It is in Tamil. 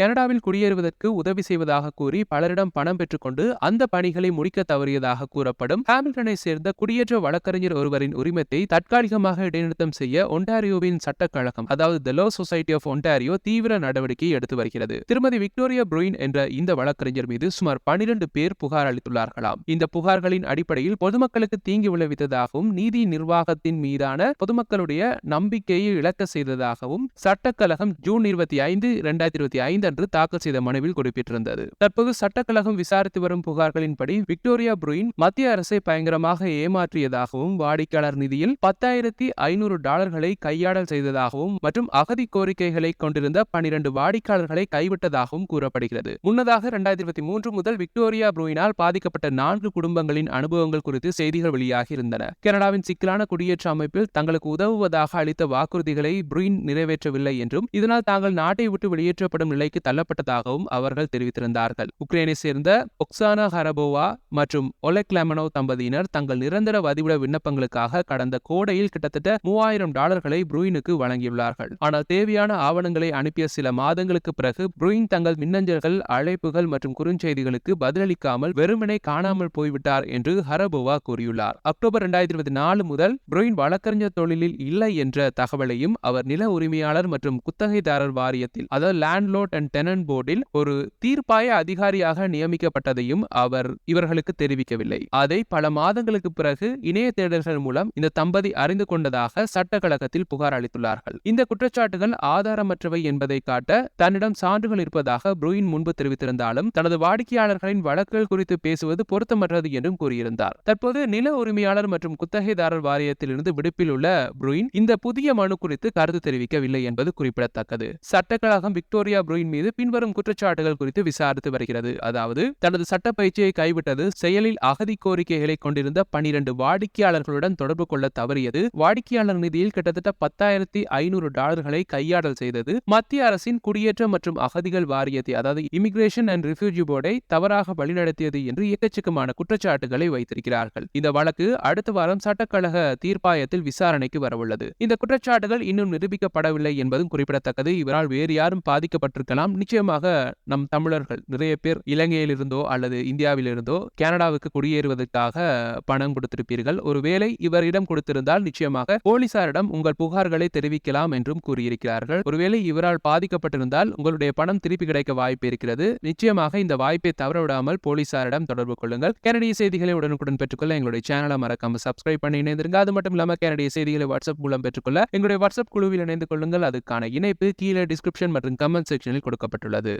கனடாவில் குடியேறுவதற்கு உதவி செய்வதாக கூறி பலரிடம் பணம் பெற்றுக்கொண்டு அந்த பணிகளை முடிக்க தவறியதாக கூறப்படும் ஹாமில்டனை சேர்ந்த குடியேற்ற வழக்கறிஞர் ஒருவரின் உரிமத்தை தற்காலிகமாக இடைநிறுத்தம் செய்ய ஒன்டாரியோவின் சட்டக்கழகம் அதாவது the law society of Ontario தீவிர நடவடிக்கை எடுத்து வருகிறது. திருமதி விக்டோரியா புரூயின் என்ற இந்த வழக்கறிஞர் மீது சுமார் பனிரெண்டு பேர் புகார் அளித்துள்ளார்களாம். இந்த புகார்களின் அடிப்படையில் பொதுமக்களுக்கு தீங்கு விளைவித்ததாகவும் நீதி நிர்வாகத்தின் மீதான பொதுமக்களுடைய நம்பிக்கையை இழக்க செய்ததாகவும் சட்டக்கழகம் ஜூன் இருபத்தி ஐந்து இரண்டாயிரத்தி இருபத்தி ஐந்து அன்று தாக்கல் செய்த மனுவில் குறிப்பிட்டிருந்தது. தற்போது சட்டக்கழகம் விசாரித்து வரும் புகார்களின்படி விக்டோரியா புரூயின் மத்திய அரசை பயங்கரமாக ஏமாற்றியதாகவும் வாடிக்கையாளர் நிதியில் பத்தாயிரத்தி ஐநூறு டாலர்களை கையாடல் செய்ததாகவும் மற்றும் அகதி கோரிக்கைகளை கொண்டிருந்த பனிரெண்டு வாடிக்கையாளர்களை கைவிட்டதாகவும் கூறப்படுகிறது. முன்னதாக இரண்டாயிரத்தி இருபத்தி மூன்று முதல் விக்டோரியா புரூயினால் பாதிக்கப்பட்ட நான்கு குடும்பங்களின் அனுபவங்கள் குறித்து செய்திகள் வெளியாகி இருந்தன கனடாவின் சிக்கலான குடியேற்ற அமைப்பில் தங்களுக்கு உதவுவதாக அளித்த வாக்குறுதிகளை புரூயின் நிறைவேற்றவில்லை என்றும் இதனால் தாங்கள் நாட்டை விட்டு வெளியேற்றப்படும் நிலைக்கு தள்ளப்பட்டதாகவும் அவர்கள் தெரிவித்திருந்தார்கள். உக்ரைனை சேர்ந்த ஒக்சானா ஹரபோவா மற்றும் ஒலெக் தம்பதியினர் தங்கள் நிரந்தர வதிவிட விண்ணப்பங்களுக்காக கடந்த கோடையில் கிட்டத்தட்ட மூவாயிரம் டாலர்களை புரூயினுக்கு வழங்கியுள்ளார்கள். ஆனால் தேவையான ஆவணங்களை அனுப்பிய சில மாதங்களுக்கு பிறகு புரூயின் தங்கள் மின்னஞ்சல்கள் அழைப்புகள் மற்றும் குறுஞ்செய்திகளுக்கு பதிலளிக்காமல் வெறுமனை காணாமல் போய்விட்டார் என்று ஹரபோவா கூறியுள்ளார். அக்டோபர் இரண்டாயிரத்தி இருபத்தி நாலு முதல் புரூயின் வழக்கறிஞர் தொழிலில் இல்லை என்ற தகவலையும் அவர் நில உரிமையாளர் மற்றும் குத்தகைதாரர் வாரியத்தில் அதாவது லேண்ட்லோட் அண்ட் டெனன் போர்டில் ஒரு தீர்ப்பாய அதிகாரியாக நியமிக்கப்பட்டதையும் அவர் இவர்களுக்கு தெரிவிக்கவில்லை. அதை பல மாதங்களுக்கு பிறகு இணைய தேடல்கள் மூலம் இந்த தம்பதி அறிந்து கொண்டதாக சட்டக்கழகத்தில் புகார் அளித்துள்ளார்கள். இந்த குற்றச்சாட்டுகள் ஆதாரமற்றவை என்பதை காட்ட தன்னிடம் சான்றுகள் இருப்பதாக புரூயின் முன்பு தெரிவித்திருந்தாலும் தனது வாடிக்கையாளர்களின் வழக்குகள் குறித்து பேசுவது பொருத்தமற்றது என்றும் கூறியிருந்தார். தற்போது நில உரிமையாளர் மற்றும் குத்தகைதாரர் வாரியத்திலிருந்து விடுப்பில் உள்ள புரூயின் இந்த புதிய மனு குறித்து கருத்து தெரிவிக்கவில்லை என்பது குறிப்பிடத்தக்கது. சட்டக்கழகம் விக்டோரியா புரூயின் மீது பின்வரும் குற்றச்சாட்டுகள் குறித்து விசாரித்து வருகிறது. அதாவது தனது சட்ட பயிற்சியை கைவிட்டது செயலில் அகதி கோரிக்கைகளை கொண்டிருந்த பனிரெண்டு வாடிக்கையாளர்களுடன் தொடர்பு கொள்ள தவறியது. வாடிக்கையாளர் நிதியில் கிட்டத்தட்ட பத்தாயிரத்தி ஐநூறு டாலர்களை கையாடல் செய்தது. மத்திய அரசின் குடியேற்றம் மற்றும் அகதிகள் வாரியத்தை அதாவது இமிகிரேஷன் அண்ட் ரிஃப்யூஜி போர்டை தவறாக வழிநடத்தியது என்று எக்கச்சக்கமான குற்றச்சாட்டுகளை வைத்திருக்கிறார்கள். இந்த வழக்கு அடுத்த வாரம் சட்டக்கழக தீர்ப்பாயத்தில் விசாரணைக்கு வரவுள்ளது. இந்த குற்றச்சாட்டுகள் இன்னும் நிரூபிக்கப்படவில்லை என்பதும் குறிப்பிடத்தக்கது. இவரால் வேறு யாரும் பாதிக்கப்பட்டிருக்கலாம் நிச்சயமாக நம் தமிழர்கள் நிறைய பேர் இலங்கையிலிருந்தோ அல்லது இந்தியாவிலிருந்தோ கனடாவுக்கு குடியேறுவதற்காக பணம் கொடுத்திருப்பீர்கள். ஒருவேளை இவரிடம் கொடுத்திருந்தால் நிச்சயமாக போலீசாரிடம் உங்கள் புகார்களை தெரிவிக்கலாம் என்றும் கூறியிருக்கிறார்கள். ஒருவேளை இவரால் பாதிக்கப்பட்டிருந்தால் உங்களுடைய பணம் திருப்பி கிடைக்க வாய்ப்பு இருக்கிறது. நிச்சயமாக இந்த வாய்ப்பை தவறவிடாமல் போலீசாரிடம் தொடர்பு கொள்ளுங்கள். கனடிய செய்திகளை உடனுக்குடன் பெற்றுக்கொள்ள எங்களுடைய சேனலை மறக்காம சப்ஸ்கிரைப் பண்ணி இணைந்திருங்க அது மட்டும் இல்லாமல் கனடிய செய்திகளை வாட்ஸ்அப் மூலம் பெற்றுக்கொள்ள எங்களுடைய வாட்ஸ்அப் குழுவில் இணைந்து கொள்ளுங்கள். அதுக்கான இணைப்பு கீழே டிஸ்கிரிப்ஷன் மற்றும் கமெண்ட் செக்ஷனில் கொடுக்கப்பட்டுள்ளது.